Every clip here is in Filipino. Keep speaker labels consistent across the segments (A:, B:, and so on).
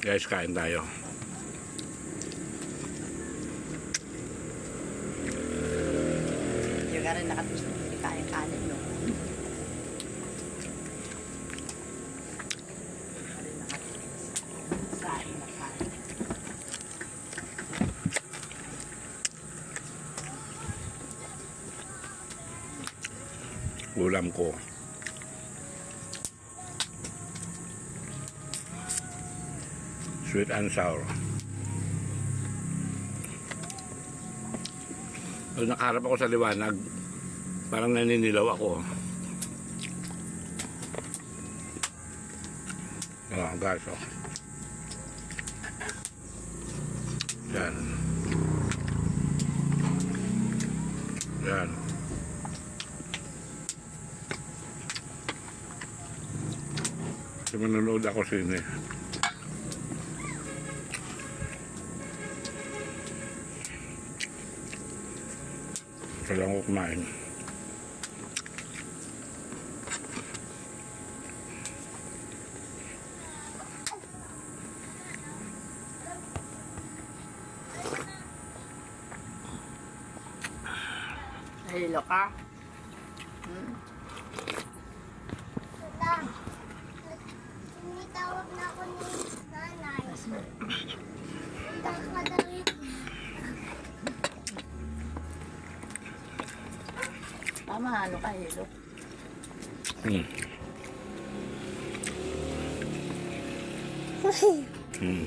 A: Guys, kain tayo.
B: Yung ka rin nakatis hindi kain kanin, no? Na.
A: Ulam ko. Sweet and sour. Pag nakaharap ako sa liwanag, parang naninilaw ako. Oh, guys, oh. Yan. Yan. Kasi manonood ako sine. Ito lang ako kumain.
B: Nahilo ka? Hmm?
C: Wala. Tinitawag na ako ni nanay. Punta ka daw rito.
B: Tama, ano ka, hilo?
A: Hmm. Hmm.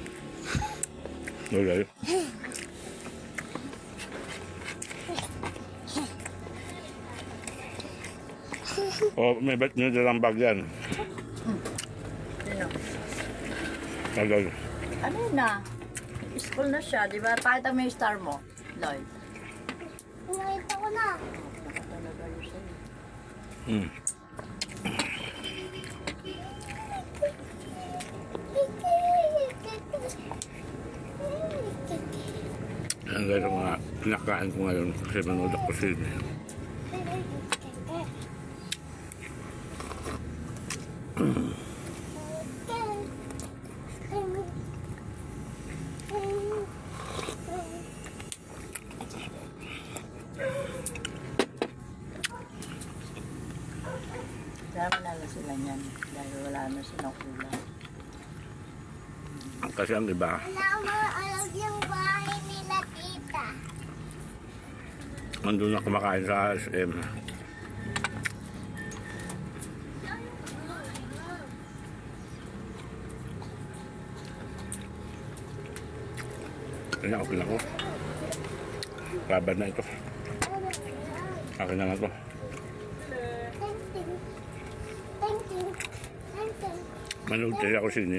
A: Okay. Oh, may bet nyo dalang bag yan.
B: Sino?
A: Tagal.
B: Ano yun na? School na siya, di ba? Pakita mo yung star mo, Lloyd.
C: Nakita ko na.
A: Guys ang mga pinakain ko ngayon kasi manood ako sine.
B: Kaya manalo sila niyan dahil wala na silang ulam.
A: Kasi ang iba,
C: Wala maalag yung bahay nila tita.
A: nandun na kumakain sa SM. Kaya ako, pinako. Laban na ito. Akin na lang ito. Manood ako.
C: Thank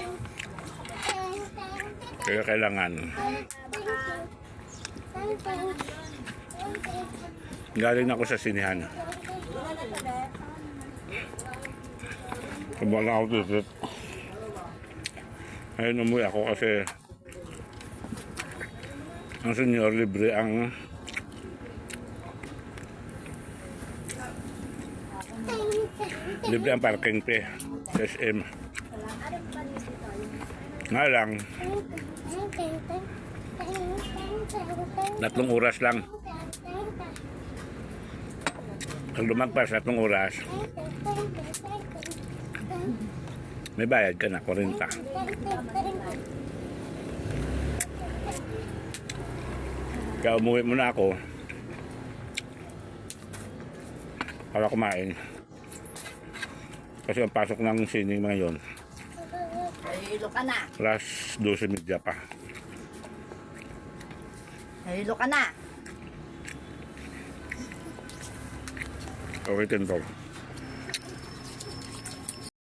C: you.
A: Kaya kailangan galing ako sa sinihan. Kumuha na ako ticket. Ngayon umuwi ako kasi ang senior libre ang libre ang parking sa SM. Nga lang, tatlong oras lang. Pag lumagpas, tatlong oras, may bayad ka na, 40. Kaya umuwi muna ako para kumain. Kasi ang pasok ng sining ngayon,
B: Nahilo ka na.
A: alas 12.30 pa.
B: Nahilo ka na.
A: Okay, Tentol.